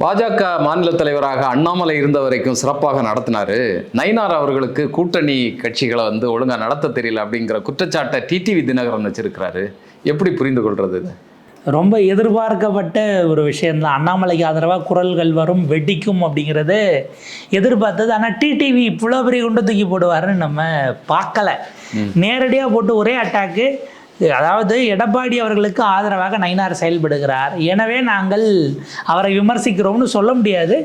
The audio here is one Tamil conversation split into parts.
பாஜக மாநில தலைவராக அண்ணாமலை இருந்த வரைக்கும் சிறப்பாக நடத்தினாரு. நயினார் அவர்களுக்கு கூட்டணி கட்சிகளை வந்து ஒழுங்கா நடத்த தெரியல அப்படிங்கிற குற்றச்சாட்டை டிடிவி தினகரன் வச்சிருக்கிறாரு. எப்படி புரிந்து கொள்றது இது? ரொம்ப எதிர்பார்க்கப்பட்ட ஒரு விஷயம்தான். அண்ணாமலைக்கு ஆதரவாக குரல்கள் வரும் வெடிக்கும் அப்படிங்கிறது எதிர்பார்த்தது. ஆனால் டிடிவி இவ்வளோ பெரிய குண்டை தூக்கி போடுவாருன்னு நம்ம பார்க்கல. நேரடியாக போட்டு ஒரே அட்டாக்கு அதாவது எடப்பாடி அவர்களுக்கு ஆதரவாக நயினார் செயல்படுகிறார். எனவே நாங்கள் அவரை விமர்சிக்கிறோம்னு சொல்ல முடியாது.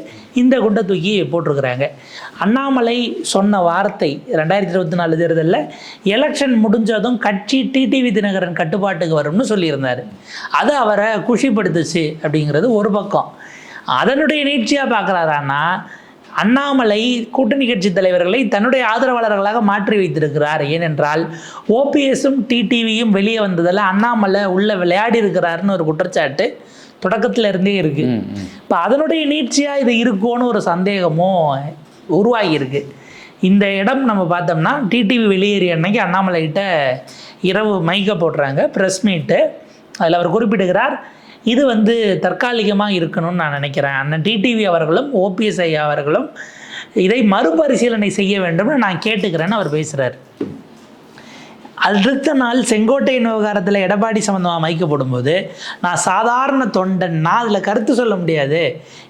இந்த குண்டை தூக்கி போட்டிருக்கிறாங்க. அண்ணாமலை சொன்ன வார்த்தை ரெண்டாயிரத்தி இருபத்தி நாலு தேர்தலில் எலெக்ஷன் முடிஞ்சதும் கட்சி டிடிவி தினகரன் கட்டுப்பாட்டுக்கு வரும்னு சொல்லியிருந்தார். அது அவரை குஷிப்படுத்துச்சு அப்படிங்கிறது ஒரு பக்கம். அதனுடைய நீட்சியாக பார்க்குறாரான்னா அண்ணாமலை கூட்டணி கட்சி தலைவர்களை தன்னுடைய ஆதரவாளர்களாக மாற்றி வைத்திருக்கிறார். ஏனென்றால் ஓபிஎஸும் டிடிவியும் வெளியே வந்ததில் அண்ணாமலை உள்ள விளையாடி இருக்கிறாருன்னு ஒரு குற்றச்சாட்டு தொடக்கத்துல இருந்தே இருக்கு. இப்போ அதனுடைய நீட்சியாக இது இருக்கும்னு ஒரு சந்தேகமும் உருவாகியிருக்கு. இந்த இடம் நம்ம பார்த்தோம்னா டிடிவி வெளியேறிய அன்னைக்கு அண்ணாமலை கிட்ட இரவு மைக்க போடுறாங்க ப்ரெஸ் மீட்டு அதில் அவர் குறிப்பிடுகிறார் இது வந்து தற்காலிகமாக இருக்கணும்னு நான் நினைக்கிறேன். அண்ணன் டிடிவி அவர்களும் ஓபிஎஸ்ஐ அவர்களும் இதை மறுபரிசீலனை செய்ய வேண்டும்னு நான் கேட்டுக்கிறேன்னு அவர் பேசுகிறார் அடுத்த நாள் செங்கோட்டை விவகாரத்தில் எடப்பாடி சம்மந்தமாக மைக்க போடும்போது நான் சாதாரண தொண்டன் நான் அதில் கருத்து சொல்ல முடியாது.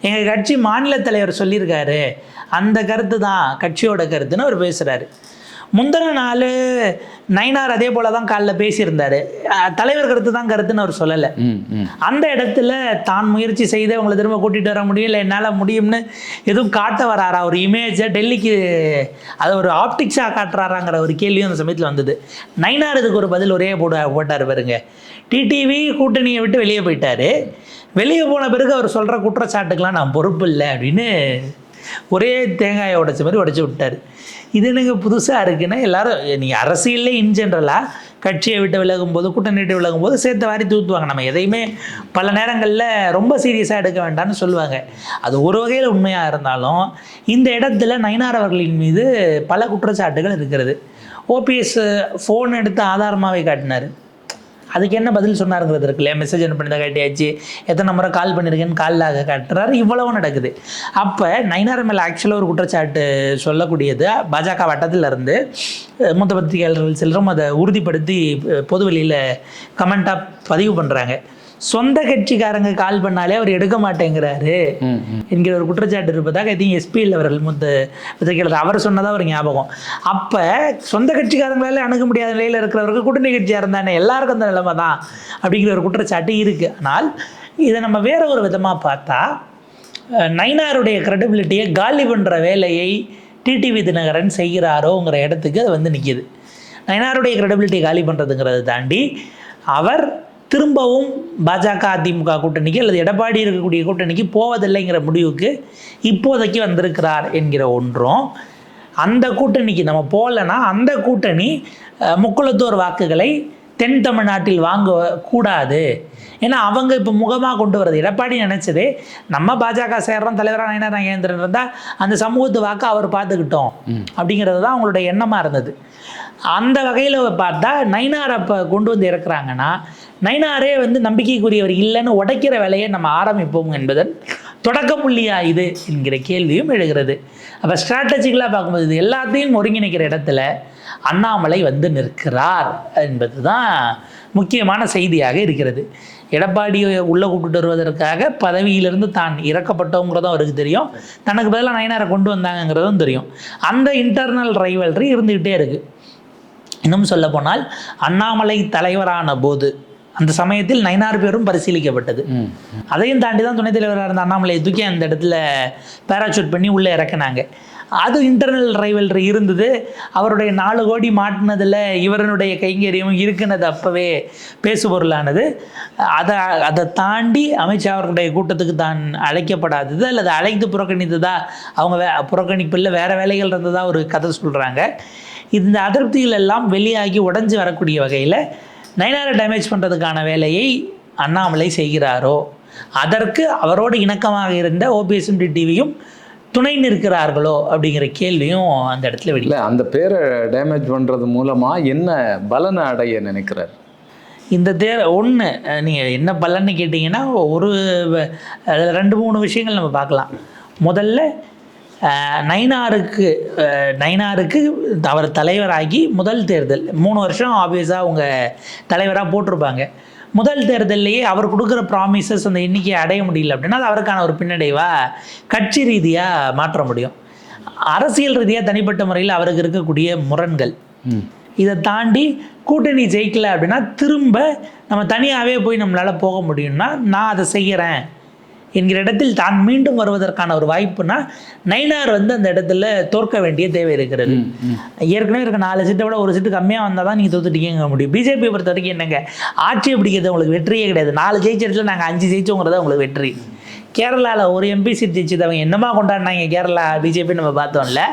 எங்கள் கட்சி மாநில தலைவர் சொல்லியிருக்காரு. அந்த கருத்து தான் கட்சியோட கருத்துன்னு அவர் பேசுகிறாரு முந்தின நாள் நைனார் அதே போல தான் காலைல பேசியிருந்தாரு. தலைவர் கருத்து தான் கருத்துன்னு அவர் சொல்லலை. அந்த இடத்துல தான் முயற்சி செய்து அவங்களை திரும்ப கூட்டிகிட்டு வர முடியும் இல்லை என்னால் முடியும்னு எதுவும் காட்ட வராரா? ஒரு இமேஜை டெல்லிக்கு அது ஒரு ஆப்டிக்ஸாக காட்டுறாராங்கிற ஒரு கேள்வியும் அந்த சமயத்தில் வந்தது. நைனார் இதுக்கு ஒரு பதில் ஒரே போட போட்டார் பாருங்க. டிடிவி கூட்டணியை விட்டு வெளியே போயிட்டாரு. வெளியே போன பிறகு அவர் சொல்கிற குற்றச்சாட்டுக்கெல்லாம் நான் பொறுப்பு இல்லை அப்படின்னு ஒரே தேங்காயை உடைச்ச மாதிரி உடைச்சி விட்டார். இது எனக்கு புதுசாக இருக்குன்னா எல்லாரும் நீங்கள் அரசியல்லே இன் ஜென்ரலாக கட்சியை விட்டு விலகும் போது கூட்டணிட்டு விலகும் போது சேர்த்த வாரி தூத்துவாங்க. நம்ம எதையுமே பல நேரங்களில் ரொம்ப சீரியஸாக எடுக்க வேண்டாம்னு சொல்லுவாங்க. அது ஒரு வகையில் உண்மையாக இருந்தாலும் இந்த இடத்துல நயினார் அவர்களின் மீது பல குற்றச்சாட்டுகள் இருக்கிறது. ஓபிஎஸ் ஃபோன் எடுத்து ஆதாரமாகவே காட்டினார். அதுக்கு என்ன பதில் சொன்னாருங்கிறது இருக்கு இல்லையா? மெசேஜ் என்ன பண்ணி காட்டியாச்சு? எத்தனை முறை கால் பண்ணியிருக்கேன்னு காலில் காட்டுறாரு. இவ்வளவு நடக்குது. அப்போ நயினார் மேலே ஆக்சுவலாக ஒரு குற்றச்சாட்டு சொல்லக்கூடியது. பாஜக வட்டத்தில் இருந்து மூத்த பத்திரிகையாளர்கள் சிலரும் அதை உறுதிப்படுத்தி பொதுவெளியில் கமெண்ட்டாக பதிவு பண்ணுறாங்க சொந்த கட்சிக்காரங்க கால் பண்ணாலே அவர் எடுக்க மாட்டேங்கிறாரு. என்கிற ஒரு குற்றச்சாட்டு இருப்பதாக ஐ திங்க் எஸ்பிஎல் அவர்கள் முத்த பத்திரிகையாளர் அவர் சொன்னதாக ஒரு ஞாபகம். அப்போ சொந்த கட்சிக்காரங்களால அணுக முடியாத நிலையில் இருக்கிறவருக்கு கூட்டணி கட்சியாக இருந்தானே எல்லாருக்கும் அந்த நிலைமை தான் அப்படிங்கிற ஒரு குற்றச்சாட்டு இருக்குது ஆனால் இதை நம்ம வேற ஒரு விதமாக பார்த்தா அஹ், நயினாருடைய கிரெடிபிலிட்டியை காலி பண்ணுற வேலையை டிடிவி தினகரன் செய்கிறாரோங்கிற இடத்துக்கு அது வந்து நிற்கிது நயினாருடைய கிரெடிபிலிட்டி காலி பண்ணுறதுங்கிறத தாண்டி அவர் திரும்பவும் பாஜக அதிமுக கூட்டணிக்கு அல்லது எடப்பாடி இருக்கக்கூடிய கூட்டணிக்கு போவதில்லைங்கிற முடிவுக்கு இப்போதைக்கு வந்திருக்கிறார் என்கிற ஒன்றும். அந்த கூட்டணிக்கு நம்ம போகலைன்னா அந்த கூட்டணி முக்குளத்தோர் வாக்குகளை தென் தமிழ்நாட்டில் வாங்க கூடாது. ஏன்னா அவங்க இப்போ முகமாக கொண்டு வரது எடப்பாடி நினச்சதே நம்ம பாஜக சேர்றோம் தலைவராக நயனா நாகேந்திரன் இருந்தால் அந்த சமூகத்து வாக்கு அவர் பார்த்துக்கிட்டோம் அப்படிங்கிறது தான் அவங்களுடைய எண்ணமாக இருந்தது. அந்த வகையில் பார்த்தா நைனார் அப்போ கொண்டு வந்து இறக்குறாங்கன்னா நைனாரே வந்து நம்பிக்கைக்குரியவர் இல்லைன்னு உடைக்கிற வேலையை நம்ம ஆரம்பிப்போம் என்பதன் தொடக்க புள்ளியா இது என்கிற கேள்வியும் எழுகிறது. அப்போ ஸ்ட்ராட்டஜிக்கலாக பார்க்கும்போது இது எல்லாத்தையும் ஒருங்கிணைக்கிற இடத்துல அண்ணாமலை வந்து நிற்கிறார் என்பது தான் முக்கியமான செய்தியாக இருக்கிறது. எடப்பாடியை உள்ளே கூப்பிட்டு வருவதற்காக பதவியிலிருந்து தான் இறக்கப்பட்டோங்கிறதும் அவருக்கு தெரியும். தனக்கு பதிலாக நயனாரை கொண்டு வந்தாங்கங்கிறதும் தெரியும். அந்த இன்டர்னல் ரைவல்ரி இருந்துக்கிட்டே இருக்குது இன்னும் சொல்ல போனால் அண்ணாமலை தலைவரான போது அந்த சமயத்தில் நயினார் பேரும் பரிசீலிக்கப்பட்டது. அதையும் தாண்டி தான் துணைத் தலைவராக இருந்த அண்ணாமலையை தூக்கி அந்த இடத்துல பேராசூட் பண்ணி உள்ளே இறக்குனாங்க. அது இன்டர்னல் ரைவல்ரி இருந்தது. அவருடைய நாலு கோடி மாட்டினதில் இவருடைய கைங்கரியமும் இருக்குனது அப்போவே பேசுபொருளானது. அதை அதை தாண்டி அமித்ஷா அவர்களுடைய கூட்டத்துக்கு தான் அழைக்கப்படாதது அல்லது அழைத்து புறக்கணித்ததா அவங்க வே புறக்கணிப்பில் வேறு வேலைகள் இருந்ததா ஒரு கதை சொல்கிறாங்க இந்த அதிருப்திகள் எல்லாம் வெளியாகி உடைஞ்சு வரக்கூடிய வகையில் நயனாரை டேமேஜ் பண்ணுறதுக்கான வேலையை அண்ணாமலை செய்கிறாரோ? அதற்கு அவரோடு இணக்கமாக இருந்த ஓபிஎஸ்எம் டிடிவியும் துணை நிற்கிறார்களோ? அப்படிங்கிற கேள்வியும் அந்த இடத்துல வெளியே இல்ல அந்த பேரை டேமேஜ் பண்றது மூலமா என்ன பலனை அடைய நினைக்கிறார்? இந்த தேர் ஒன்று நீங்கள் என்ன பலன்னு கேட்டிங்கன்னா ஒரு அதுல ரெண்டு மூணு விஷயங்கள் நம்ம பார்க்கலாம். முதல்ல அஹ், நயினாருக்கு அவர் தலைவராகி முதல் தேர்தல். மூணு வருஷம் ஆப்வியஸாக அவங்க தலைவராக போட்டிருப்பாங்க. முதல் தேர்தல்லையே அவர் கொடுக்குற ப்ராமிசஸ் அந்த எண்ணிக்கையை அடைய முடியல அப்படின்னா அது அவருக்கான ஒரு பின்னடைவாக கட்சி ரீதியாக மாற்ற முடியும். அரசியல் ரீதியாக தனிப்பட்ட முறையில் அவருக்கு இருக்கக்கூடிய முரண்கள். இதை தாண்டி கூட்டணி ஜெயிக்கல அப்படின்னா திரும்ப நம்ம தனியாகவே போய் நம்மளால் போக முடியும்னா நான் அதை செய்கிறேன் என்கிற இடத்தில் தான் மீண்டும் வருவதற்கான ஒரு வாய்ப்புனா நைனார் வந்து அந்த இடத்துல தோற்க வேண்டிய தேவை இருக்கிறது. ஏற்கனவே இருக்க நாலு சீட்டை விட ஒரு சீட்டு கம்மியாக வந்தால் தான் நீங்கள் தோத்துட்டீங்க முடியும். பிஜேபி பொறுத்த வரைக்கும் என்னங்க ஆட்சியை பிடிக்கிறது உங்களுக்கு வெற்றியே கிடையாது. நாலு ஜெயிச்ச இடத்துல நாங்கள் அஞ்சு ஜெயிச்சோங்கிறது உங்களுக்கு வெற்றி. கேரளாவில் ஒரு எம்பி சீட் ஜெயிச்சது அவங்க என்னமா கொண்டாடினாங்க கேரளா பிஜேபி நம்ம பார்த்தோம்ல.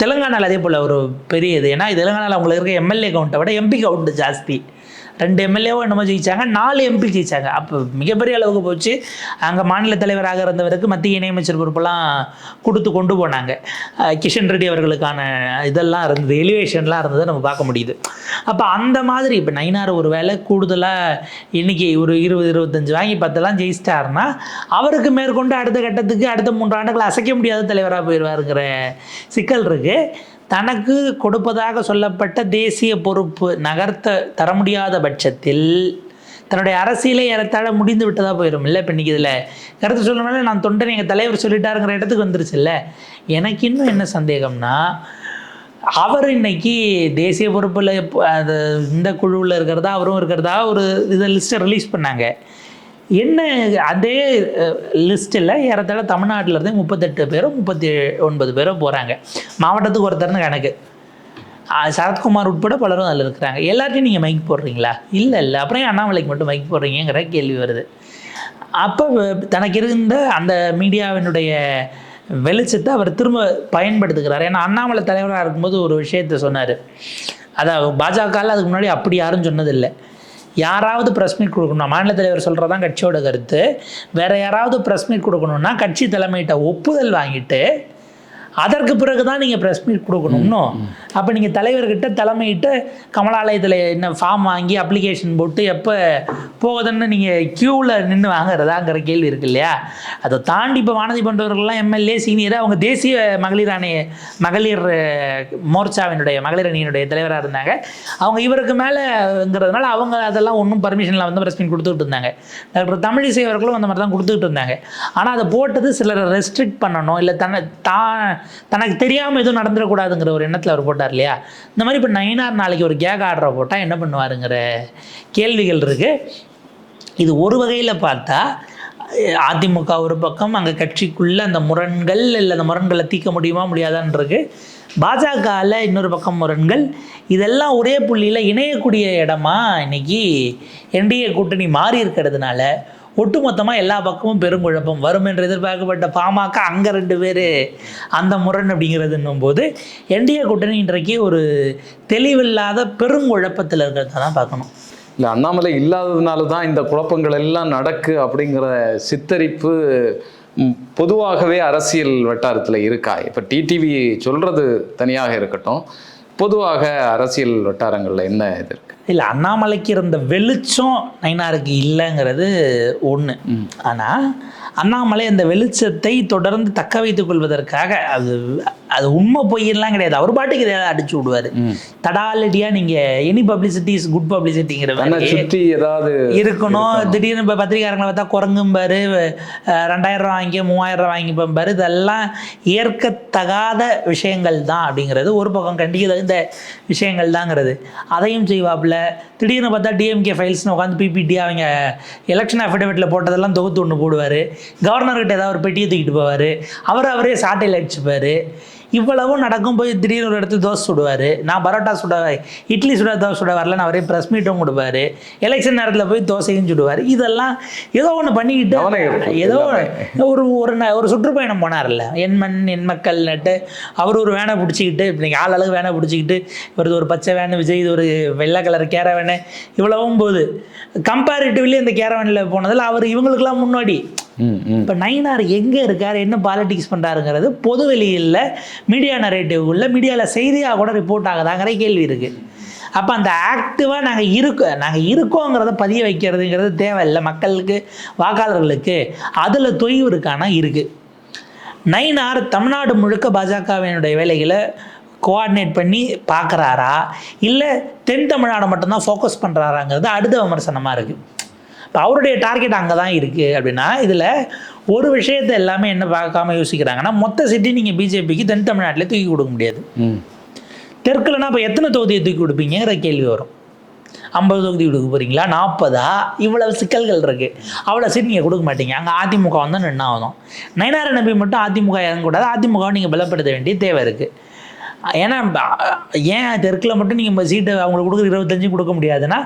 தெலுங்கானாவில் அதே போல் ஒரு பெரிய இது. ஏன்னா தெலுங்கானாவில் உங்களுக்கு இருக்க எம்எல்ஏ கவுண்ட்டை விட எம்பி கவுண்ட் ஜாஸ்தி. ரெண்டு எம்எல்ஏவோ என்னமோ ஜெயிச்சாங்க நாலு எம்பி ஜெயிச்சாங்க. அப்போ மிகப்பெரிய அளவுக்கு போச்சு. அங்கே மாநில தலைவராக இருந்தவருக்கு மத்திய இணையமைச்சர் பொறுப்பெல்லாம் கொடுத்து கொண்டு போனாங்க. கிஷன் ரெட்டி அவர்களுக்கான இதெல்லாம் இருந்தது எலிவேஷன்லாம் இருந்ததை நம்ம பார்க்க முடியுது. அப்போ அந்த மாதிரி இப்போ நைனார் ஒரு வேலை கூடுதலாக இன்னைக்கு ஒரு இருபது இருபத்தஞ்சு வாங்கி பத்தெல்லாம் ஜெயிச்சிட்டாருன்னா அவருக்கு மேற்கொண்டு அடுத்த கட்டத்துக்கு அடுத்த மூன்று ஆண்டுகள் அசைக்க முடியாத தலைவராக போயிடுவாருங்கிற சிக்கல் இருக்குது தனக்கு கொடுப்பதாக சொல்லப்பட்ட தேசிய பொறுப்பு நகர்த்த தர முடியாத பட்சத்தில் தன்னுடைய அரசியலை ஏறத்தாழ முடிந்து விட்டதாக போயிடும் இல்லை இப்போ இன்றைக்கி இதில் கருத்து சொல்லணும்னா நான் தொண்டன் எங்கள் தலைவர் சொல்லிட்டாருங்கிற இடத்துக்கு வந்துருச்சுல்ல எனக்கு இன்னும் என்ன சந்தேகம்னா அவர் இன்னைக்கு தேசிய பொறுப்பில் அந்த இந்த குழுவில் இருக்கிறதா அவரும் இருக்கிறதா ஒரு இதை லிஸ்ட்டை ரிலீஸ் பண்ணாங்க. என்ன அதே லிஸ்ட்டில் ஏறத்தாழ தமிழ்நாட்டில் இருந்து முப்பத்தெட்டு பேரும் முப்பத்தி ஒன்பது பேரோ போகிறாங்க மாவட்டத்துக்கு ஒருத்தர்னு கணக்கு. சரத்குமார் உட்பட பலரும் அதில் இருக்கிறாங்க. எல்லாத்தையும் நீங்கள் மைக் போடுறீங்களா? இல்லை இல்லை. அப்புறம் அண்ணாமலைக்கு மட்டும் மைக் போடுறீங்கிற கேள்வி வருது. அப்போ தனக்கு இருந்த அந்த மீடியாவினுடைய வெளிச்சத்தை அவர் திரும்ப பயன்படுத்துகிறார். ஏன்னா அண்ணாமலை தலைவராக இருக்கும்போது ஒரு விஷயத்த சொன்னார். அதாவது பாஜகவில் அதுக்கு முன்னாடி அப்படி யாரும் சொன்னதில்லை. யாராவது ப்ரெஸ் மீட் கொடுக்கணும் மாநில தலைவர் சொல்கிறதான் கட்சியோட கருத்து. வேறு யாராவது ப்ரெஸ் மீட் கொடுக்கணும்னா கட்சி தலைமையிட்ட ஒப்புதல் வாங்கிட்டு அதற்கு பிறகு தான் நீங்கள் ப்ரெஸ் மீட் கொடுக்கணும் இன்னும் அப்போ நீங்கள் தலைவர்கிட்ட தலைமையிட்ட கமலாலயத்தில் என்ன ஃபார்ம் வாங்கி அப்ளிகேஷன் போட்டு எப்போ போகுதுன்னு நீங்கள் க்யூவில் நின்று வாங்குறதாங்கிற கேள்வி இருக்கு இல்லையா? அதை தாண்டி இப்போ வானதி பண்ணுறவர்கள்லாம் எம்எல்ஏ சீனியராக அவங்க தேசிய மகளிர் ஆணைய மகளிர் மோர்ச்சாவினுடைய மகளிர் அணியினுடைய தலைவராக இருந்தாங்க. அவங்க இவருக்கு மேலேங்கிறதுனால அவங்க அதெல்லாம் ஒன்றும் பர்மிஷனில் வந்து ப்ரெஸ் மீட் கொடுத்துட்டு இருந்தாங்க. டாக்டர் தமிழிசை அவர்களும் அந்த மாதிரி தான் கொடுத்துக்கிட்டு இருந்தாங்க. ஆனால் அதை போட்டது சிலரை ரெஸ்ட்ரிக்ட் பண்ணணும். இல்லை தன்னை தான் தனக்கு தெரியாமல் எதுவும் நடந்துடக்கூடாதுங்கிற ஒரு எண்ணத்தில் அவர் போட்டார் இல்லையா? இந்த மாதிரி இப்போ நயினார் நாளைக்கு ஒரு கேக் ஆர்டரை போட்டால் என்ன பண்ணுவாருங்கிற கேள்விகள் இருக்குது இது ஒரு வகையில் பார்த்தா அதிமுக ஒரு பக்கம் அங்கே கட்சிக்குள்ளே அந்த முரண்கள் இல்லை அந்த முரண்களை தீர்க்க முடியுமா முடியாதான்ருக்கு பாஜகவில் இன்னொரு பக்கம் முரண்கள். இதெல்லாம் ஒரே புள்ளியில் இணையக்கூடிய இடமா இன்னைக்கு என்டிஏ கூட்டணி மாறி இருக்கிறதுனால ஒட்டுமொத்தமாக எல்லா பக்கமும் பெருங்குழப்பம் வரும் என்று எதிர்பார்க்கப்பட்ட பாமக அங்கே ரெண்டு பேர் அந்த முரண் அப்படிங்கிறதுன்னும் போது என்டிஏ கூட்டணி இன்றைக்கு ஒரு தெளிவில்லாத பெருங்குழப்பத்தில் இருக்கிறத தான் பார்க்கணும். இல்லை அண்ணாமலை இல்லாததுனால தான் இந்த குழப்பங்கள் எல்லாம் நடக்கு அப்படிங்கிற சித்தரிப்பு பொதுவாகவே அரசியல் வட்டாரத்தில் இருக்கா? இப்போ டிடிவி சொல்கிறது தனியாக இருக்கட்டும். பொதுவாக அரசியல் வட்டாரங்களில் என்ன இது இருக்கு? இல்லை அண்ணாமலைக்கு இருந்த வெளிச்சம் நைனாருக்கு இல்லைங்கிறது ஒன்று ஆனால் அண்ணாமலை அந்த வெளிச்சத்தை தொடர்ந்து தக்க வைத்துக் கொள்வதற்காக அது அது உண்மை பொய்யெல்லாம் கிடையாது. அவர் பாட்டுக்கு இதை அடிச்சு விடுவார். தடாலடியாக நீங்கள் எனி பப்ளிசிட்டி இஸ் குட் பப்ளிசிட்டிங்கிற சுற்றி ஏதாவது இருக்கணும். திடீர்னு இப்போ பத்திரிகாரங்களை பார்த்தா குரங்கும்பாரு ரெண்டாயிரம் ரூபா வாங்கி மூவாயிரம் ரூபா வாங்கி பாரு. இதெல்லாம் ஏற்கத்தகாத விஷயங்கள் தான் அப்படிங்கிறது ஒரு பக்கம் கண்டிக்க தகுந்த விஷயங்கள் தாங்கிறது. அதையும் செய்வாப்புல. திடீர்னு பார்த்தா டிஎம்கே ஃபைல்ஸ்னு உட்காந்து பிபிடி அவங்க எலெக்ஷன் அஃபிடவிட்டில் போட்டதெல்லாம் தொகுத்து ஒன்று போடுவார். கவர்னர்கிட்ட ஏதாவது ஒரு பெட்டியை தூக்கிட்டு போவார். அவர் அவரே சாட்டையில் அடிச்சுப்பார். இவ்வளவும் நடக்கும் போய் திடீர்னு ஒரு இடத்துல தோசை சுடுவார். நான் பரோட்டா சுட இட்லி சுட தோசை சுட வரலன்னு அவரே ப்ரெஸ் மீட்டும் கொடுப்பாரு. எலெக்ஷன் நேரத்தில் போய் தோசையும் சுடுவார். இதெல்லாம் ஏதோ ஒன்று பண்ணிக்கிட்டு ஏதோ ஒரு ஒரு ஒரு சுற்றுப்பயணம் போனார்ல. என் மண் என் மக்கள் நட்டு அவர் ஒரு வேனை பிடிச்சிக்கிட்டு இப்போ நீங்கள் ஆள் அளவு வேனை பிடிச்சிக்கிட்டு இவரது ஒரு பச்சை வேனு விஜய் இது ஒரு வெள்ளை கலர் கேரவேனு இவ்வளவும் போகுது கம்பேரிட்டிவ்லி இந்த கேரவேனில் போனதில் அவர் இவங்களுக்கெல்லாம் முன்னாடி இப்போ நயினார் எங்கே இருக்கார்? என்ன பாலிட்டிக்ஸ் பண்ணுறாருங்கிறது பொது வெளியில் மீடியா நரேட்டிவ்குள்ள மீடியாவில் செய்தியாக கூட ரிப்போர்ட் ஆகுதாங்கிற கேள்வி இருக்குது அப்போ அந்த ஆக்டிவாக நாங்கள் இருக்கோம் நாங்கள் இருக்கோங்கிறத பதிய வைக்கிறதுங்கிறது தேவையில்லை மக்களுக்கு வாக்காளர்களுக்கு. அதில் தொய்வு இருக்கானா? இருக்குது நயினார் தமிழ்நாடு முழுக்க பாஜகவினுடைய வேலைகளை கோஆர்டினேட் பண்ணி பார்க்குறாரா இல்லை தென் தமிழ்நாடு மட்டும்தான் ஃபோக்கஸ் பண்ணுறாராங்கிறது அடுத்த விமர்சனமாக இருக்குது அவருடைய டார்கெட் அங்கே தான் இருக்குது அப்படின்னா இதில் ஒரு விஷயத்தை எல்லாமே என்ன பார்க்காம யோசிக்கிறாங்கன்னா மொத்த சிட்டி நீங்கள் பிஜேபிக்கு தென் தமிழ்நாட்டிலே தூக்கி கொடுக்க முடியாது. தெற்குலனா இப்போ எத்தனை தொகுதியை தூக்கி கொடுப்பீங்கிற கேள்வி வரும். ஐம்பது தொகுதி கொடுக்க போகிறீங்களா நாற்பதா? இவ்வளவு சிக்கல்கள் இருக்குது அவ்வளோ சீட் நீங்கள் கொடுக்க மாட்டீங்க. அங்கே அதிமுக வந்து நின்று ஆகணும் நயனார நம்பி மட்டும் அதிமுக இறங்கக்கூடாது. அதிமுகவை நீங்கள் பலப்படுத்த வேண்டிய தேவை இருக்குது ஏன்னா ஏன் தெற்கில் மட்டும் நீங்கள் சீட்டு அவங்களுக்கு கொடுக்குற இருபத்தஞ்சும் கொடுக்க முடியாதுன்னா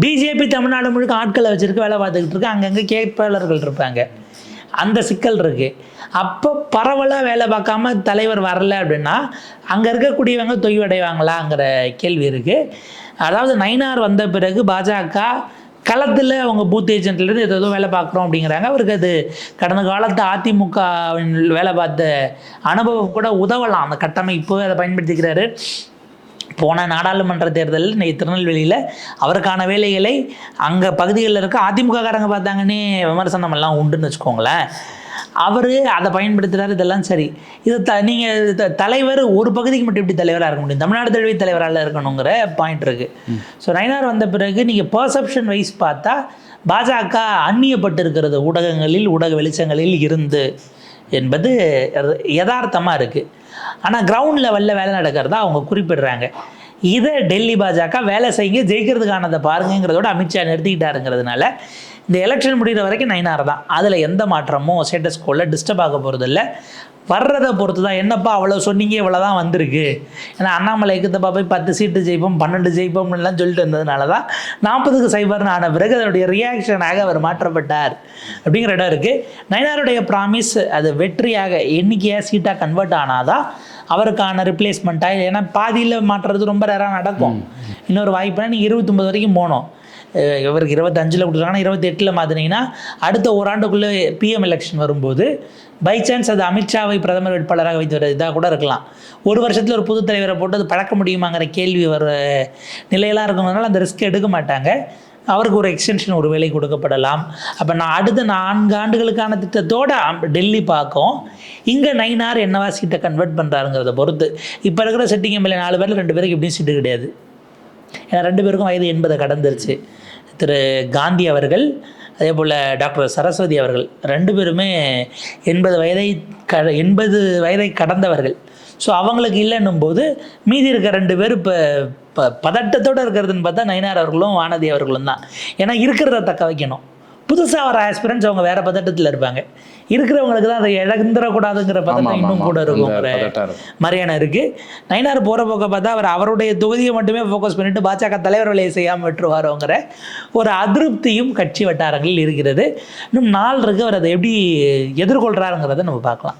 பிஜேபி தமிழ்நாடு முழுக்க ஆட்களை வச்சுருக்கு வேலை பார்த்துக்கிட்டு இருக்கு. அங்கங்கே கேட்பாளர்கள் இருப்பாங்க. அந்த சிக்கல் இருக்குது அப்போ பரவலாக வேலை பார்க்காம தலைவர் வரல அப்படின்னா அங்கே இருக்கக்கூடியவங்க தொய்வடைவாங்களாங்கிற கேள்வி இருக்குது அதாவது நைனார் வந்த பிறகு பாஜக களத்தில் அவங்க பூத் ஏஜென்ட்லேருந்து ஏதோ வேலை பார்க்குறோம் அப்படிங்கிறாங்க. அவருக்கு அது கடந்த காலத்து அதிமுக வேலை பார்த்த அனுபவம் கூட உதவலாம். அந்த கட்டமைப்பு அதை பயன்படுத்திக்கிறாரு. போன நாடாளுமன்ற தேர்தலில் இன்றைக்கி திருநெல்வேலியில் அவருக்கான வேலைகளை அங்கே பகுதிகளில் இருக்க அதிமுககாரங்க பார்த்தாங்கன்னே விமர்சனம் எல்லாம் உண்டுன்னு வச்சுக்கோங்களேன். அவர் அதை பயன்படுத்துகிறார் இதெல்லாம் சரி. இது த நீங்கள் தலைவர் ஒரு பகுதிக்கு மட்டும் எப்படி தலைவராக இருக்க முடியும்? தமிழ்நாடு தழுவிய தலைவரால் இருக்கணுங்கிற பாயிண்ட் இருக்குது ஸோ நயனார் வந்த பிறகு நீங்கள் பர்செப்ஷன் வைஸ் பார்த்தா பாஜக அந்நியப்பட்டு இருக்கிறது ஊடகங்களில் ஊடக வெளிச்சங்களில் இருந்து என்பது யதார்த்தமாக இருக்குது ஆனால் கிரவுண்ட் லெவலில் வேலை நடக்கிறதா அவங்க குறிப்பிடுறாங்க. இதை டெல்லி பாஜக வேலை செய்யுங்க ஜெயிக்கிறதுக்கானதை பாருங்கிறதோட அமித்ஷா நிறுத்திக்கிட்டாருங்கிறதுனால இந்த எலெக்ஷன் முடிகிற வரைக்கும் நைனார் தான். அதில் எந்த மாற்றமும் ஸ்டேட்டஸ் கோலில் டிஸ்டர்ப் ஆக போகிறதில்ல வர்றதை பொறுத்து தான் என்னப்பா அவ்வளோ சொன்னீங்க இவ்வளோ தான் வந்திருக்கு. ஏன்னா அண்ணாமலைக்கு தப்பா போய் பத்து சீட்டு ஜெயிப்போம் பன்னெண்டு ஜெயிப்போம்லாம் சொல்லிட்டு இருந்ததுனால தான் நாற்பதுக்கு சைபர்னு ஆன பிறகு அதனுடைய ரியாக்ஷனாக அவர் மாற்றப்பட்டார். அப்படிங்கிற இடம் இருக்குது நயனாருடைய ப்ராமிஸ் அது வெற்றியாக எண்ணிக்கையாக சீட்டாக கன்வெர்ட் ஆனாதான் அவருக்கான ரிப்ளேஸ்மெண்ட்டாக ஏன்னா பாதியில் மாற்றுறது ரொம்ப ரேராக நடக்கும். இன்னொரு வாய்ப்புனா நீங்கள் இருபத்தொம்பது வரைக்கும் போனோம் இவருக்கு இருபத்தஞ்சில் கொடுத்துருக்காங்கன்னா இருபத்தி எட்டில் மாற்றினீங்கன்னா அடுத்த ஓராண்டுக்குள்ளே பிஎம் எலெக்ஷன் வரும்போது பை சான்ஸ் அது அமித்ஷாவை பிரதமர் வேட்பாளராக வைத்து வர இதாக கூட இருக்கலாம். ஒரு வருஷத்தில் ஒரு புது தலைவரை போட்டு அது பழக்க முடியுமாங்கிற கேள்வி வர நிலையெல்லாம் இருக்கிறதுனால அந்த ரிஸ்க் எடுக்க மாட்டாங்க. அவருக்கு ஒரு எக்ஸ்டென்ஷன் ஒரு வேலை கொடுக்கப்படலாம். அப்போ நான் அடுத்த நான்கு ஆண்டுகளுக்கான திட்டத்தோடு டெல்லி பார்க்கும். இங்கே நைன் ஆர் என்னவா சீட்டை கன்வெர்ட் பண்ணுறாருங்கிறத பொறுத்து. இப்போ இருக்கிற செட்டிங் எம்எல்ஏ நாலு பேரில் ரெண்டு பேருக்கு எப்படியும் சீட்டு கிடையாது. ஏன்னா ரெண்டு பேருக்கும் வயது எண்பதை கடந்துருச்சு. திரு காந்தி அவர்கள் அதே போல் டாக்டர் சரஸ்வதி அவர்கள் ரெண்டு பேருமே எண்பது வயதை க எண்பது வயதை கடந்தவர்கள். ஸோ அவங்களுக்கு இல்லைன்னும் போது மீதி இருக்க ரெண்டு பேர் இப்போ ப பதட்டத்தோடு இருக்கிறதுன்னு பார்த்தா நயினார் அவர்களும் வானதி அவர்களும் தான் ஏன்னா இருக்கிறத தக்க வைக்கணும். புதுசாக வர ஆஸ்பிரன்ஸ் அவங்க வேறு பதட்டத்தில் இருப்பாங்க. இருக்கிறவங்களுக்கு தான் அதை இழந்துடக்கூடாதுங்கிற பதட்டம் இன்னும். கூட இருக்குங்கிற. மரியாதை இருக்குது நயினார் போகிற போக்க பார்த்தா அவர் அவருடைய தொகுதியை மட்டுமே ஃபோக்கஸ் பண்ணிட்டு பாஜக தலைவர் வேலையை செய்யாமல் விட்டுருவாரோங்கிற ஒரு அதிருப்தியும் கட்சி வட்டாரங்களில் இருக்கிறது. இன்னும் நாள் இருக்கு. அவர் அதை எப்படி எதிர்கொள்கிறாருங்கிறத நம்ம பார்க்கலாம்.